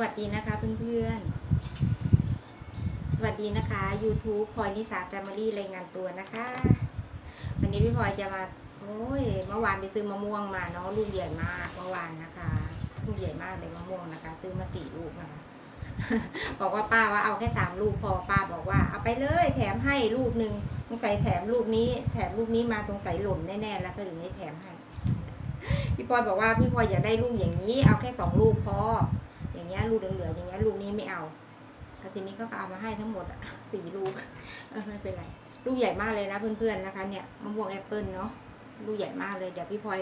วัสดีนะคะเพื่อนๆ สวัสดีนะคะ YouTube พลอยนิสาแฟมิลี่รายงานตัวนะคะ วันนี้พี่พลอยจะมา โอ้ย เมื่อวานไปซื้อมะม่วงมาเนาะลูกใหญ่มากเมื่อวานนะคะ ลูกใหญ่มากเลยมะม่วงนะคะ ซื้อมาสี่ลูกนะคะ บอกว่าป้าว่าเอาแค่สามลูกพอป้าบอกว่าเอาไปเลย แถมให้ลูกหนึ่งสงสัยแถมลูกนี้ แถมลูกนี้มาตรงใส่หล่นแน่ๆแล้วก็ถึงได้แถมให้ พี่พลอยบอกว่าพี่พลอยอยากได้ลูกอย่างนี้ เอาแค่สองลูกพอ อย่างเงี้ยลูกเหลือๆอย่างเงี้ยลูกนี้ไม่เอาแล้วทีนี้ก็เอามาให้ทั้งหมดอะสี่ลูกไม่เป็นไรลูกใหญ่มากเลยนะเพื่อนๆนะคะ เนี่ยมะม่วงแอปเปิลเนาะลูกใหญ่มากเลยเดี๋ยวพี่พลอย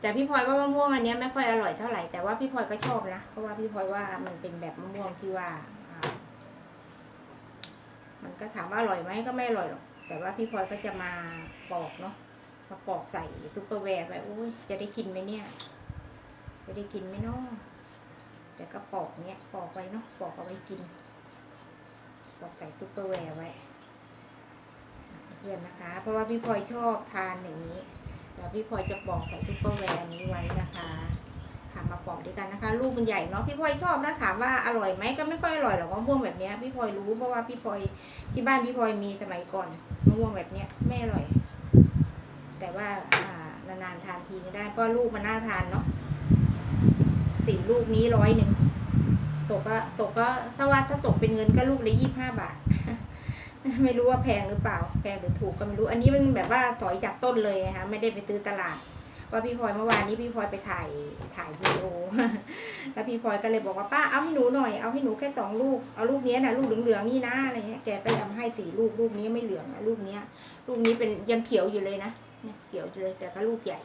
แต่พี่พลอยว่ามะม่วงอันนี้ไม่ค่อยอร่อยเท่าไหร่แต่ว่าพี่พลอยก็ชอบนะเพราะว่าพี่พลอยว่ามันเป็นแบบมะม่วงที่ว่าอ่ามันก็ถามว่าอร่อยไหมก็ไม่อร่อยหรอกแต่ว่าพี่พลอยก็จะมาปอกเนาะมาปอกใส่ซุปเปอร์แวร์ไปโอ้ยจะได้กินไหมเนี่ย จะได้กินไหมเนาะ แต่ก็ปอกเนี้ยปอกไว้เนาะปอกเอาไว้กิน ปอกใส่ตุ๊กเปอร์แวร์ไว้เพื่อนนะคะ เพราะว่าพี่พลอยชอบทานอย่างนี้เดี๋ยวพี่พลอยจะปอกใส่ตุ๊กเปอร์แวร์นี้ไว้นะคะค่ะมาปอกด้วยกันนะคะ ลูกมันใหญ่เนาะพี่พลอยชอบนะถามว่าอร่อยไหมก็ไม่ค่อยอร่อยหรอกมะม่วงแบบเนี้ยพี่พลอยรู้เพราะว่าพี่พลอยที่บ้านพี่พลอยมีสมัยก่อนมะม่วงแบบเนี้ยไม่อร่อย แต่ว่านานๆทานทีนึงได้เพราะลูกมันน่าทานเนาะ ลูกนี้ร้อยหนึ่งตกก็ตกก็ถ้าว่าถ้าตกเป็นเงินก็ลูกละยี่ห้าบาท ไม่รู้ว่าแพงหรือเปล่าแพงหรือถูกก็ไม่รู้ อันนี้มันแบบว่าถอยจากต้นเลยนะคะไม่ได้ไปซื้อตลาด ว่าพี่พลอยเมื่อวานนี้พี่พลอยไปถ่ายถ่ายวีดีโอแล้วพี่พลอยก็เลยบอกว่าป้าเอาให้หนูหน่อยเอาให้หนูแค่สองลูกเอาลูกนี้นะลูกเหลืองๆนี่นะอะไรเงี้ยแกก็ยังให้สี่ลูกลูกนี้ไม่เหลืองอะลูกเนี้ย ลูกนี้เป็นยังเขียวอยู่เลยนะเนี่ยเขียวอยู่เลยแต่ก็ลูกใหญ่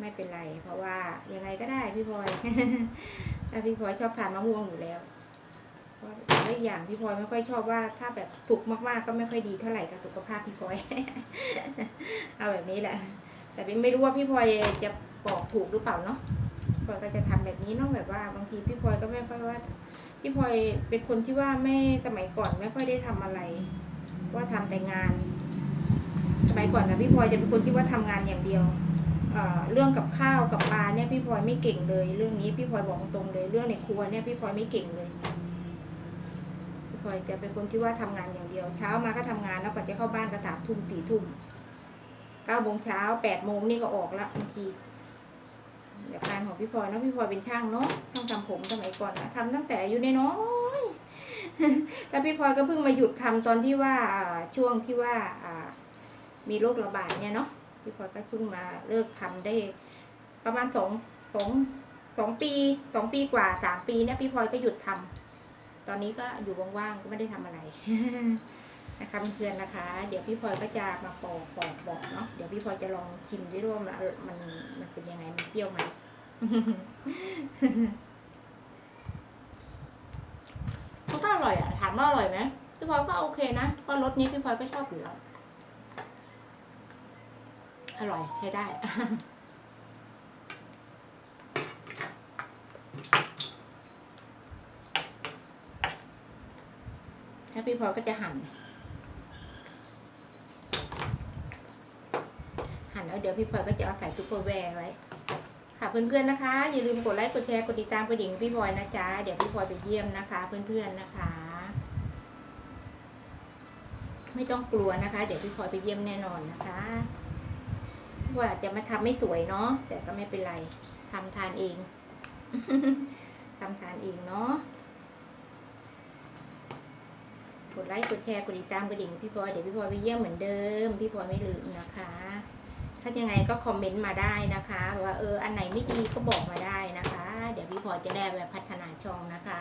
ไม่เป็นไร เพราะว่ายังไงก็ได้พี่พลอยถ้าพี่พลอยชอบทานมะม่วงอยู่แล้วเพราะและอีกอย่างพี่พลอยไม่ค่อยชอบว่าถ้าแบบสุกมากๆ ก็ไม่ค่อยดีเท่าไหร่กับสุขภาพพี่พลอย เอาแบบนี้แหละ แต่ไม่รู้ว่าพี่พลอยจะบอกถูกหรือเปล่าเนาะพลอยก็จะทำแบบนี้เนาะแบบว่าบางทีพี่พลอยก็ไม่ค่อยว่า พี่พลอยเป็นคนที่ว่าไม่สมัยก่อนไม่ค่อยได้ทำอะไร ว่าทำแต่งาน สมัยก่อนนะพี่พลอยจะเป็นคนที่ว่าทำงานอย่างเดียว เรื่องกับข้าวกับปลาเนี่ยพี่พลอยไม่เก่งเลย เรื่องนี้พี่พลอยบอกตรงๆเลย เรื่องในครัวเนี่ยพี่พลอยไม่เก่งเลยพี่พลอยจะเป็นคนที่ว่าทำงานอย่างเดียว เช้ามาก็ทำงานแล้วก่อนจะเข้าบ้านก็สามทุ่มสี่ทุ่มเก้าโมงเช้าแปดโมงนี่ก็ออกละบางทีเดี๋ยวการของพี่พลอยเนาะพี่พลอยเป็นช่างเนาะช่างทำผมสมัยก่อนนะทำตั้งแต่อยู่ในน้อยแล้วพี่พลอยก็เพิ่งมาหยุดทำตอนที่ว่าช่วงที่ว่ามีโรคระบาดเนี่ยเนาะ พี่พลอยก็เพิ่งมาเลิกทำได้ ประมาณสองสองสองปีสองปีกว่าสามปีเนี่ยพี่พลอยก็หยุดทำตอนนี้ก็อยู่ว่างๆก็ไม่ได้ทำอะไรนะคะเพื่อนๆนะคะ เดี๋ยวพี่พลอยก็จะมาปอกปอกบอกเนาะเดี๋ยวพี่พลอยจะลองชิมด้วยว่ามันมันมันเป็นยังไงมันเปรี้ยวไหมมันก็อร่อยอะถามว่าอร่อยไหมพี่พลอยก็โอเคนะเพราะรสนี้พี่พลอยก็ชอบอยู่แล้ว อร่อยใช้ได้ ถ้าพี่พลอก็จะหั่น หั่นแล้วเดี๋ยวพี่พลอก็จะเอาใส่ซุปเปอร์แวร์ไว้ ค่ะเพื่อนๆนะคะ อย่าลืมกดไลค์กดแชร์กดติดตามกระดิ่งพี่พลอยนะจ๊ะ เดี๋ยวพี่พลอยไปเยี่ยมนะคะ เพื่อนๆนะคะไม่ต้องกลัวนะคะ เดี๋ยวพี่พลอยไปเยี่ยมแน่นอนนะคะ ว่าอาจจะมาทำไม่สวยเนาะแต่ก็ไม่เป็นไรทำทานเองทำทานเองเนาะกดไลค์กดแชร์กดติดตามกระดิ่งพี่พลอยเดี๋ยวพี่พลอยไปเยี่ยมเหมือนเดิม พี่พลอยไม่ลืมนะคะ ถ้ายังไงก็คอมเมนต์มาได้นะคะว่าเอออันไหนไม่ดีก็บอกมาได้นะคะ เดี๋ยวพี่พลอยจะได้แบบพัฒนาช่องนะคะ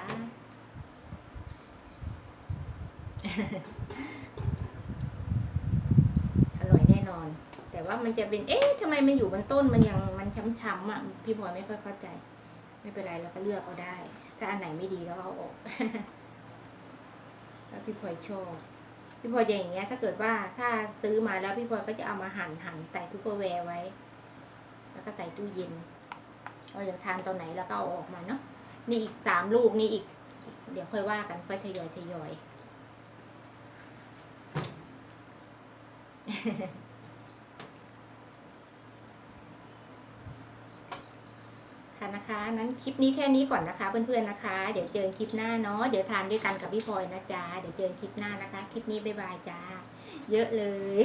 อร่อยแน่นอน ว่ามันจะเป็นเอ๊ะทำไมมันอยู่บนต้นมันยังมันช้ำๆอะพี่พลอยไม่ค่อยเข้าใจ ไม่เป็นไรเราก็เลือกเอาได้ ถ้าอันไหนไม่ดีเราก็เอาออกแล้วพี่พลอยชอบพี่พลอยอย่างเงี้ย ถ้าเกิดว่าถ้าซื้อมาแล้วพี่พลอยก็จะเอามาหั่นหั่นใส่ทุกเปอร์แวร์ไว้ แล้วก็ใส่ตู้เย็นเราอยากทานตอนไหนแล้วก็เอาออกมาเนาะนี่อีกสามลูกนี่อีก เดี๋ยวค่อยว่ากันค่อยทยอยทยอย ค่ะนะคะ นั้นคลิปนี้แค่นี้ก่อนนะคะ เพื่อนๆนะคะ เดี๋ยวเจอคลิปหน้าเนาะ เดี๋ยวทานด้วยกันกับพี่พลอยนะจ๊ะ เดี๋ยวเจอคลิปหน้านะคะ คลิปนี้บ๊ายบายจ้า เยอะเลย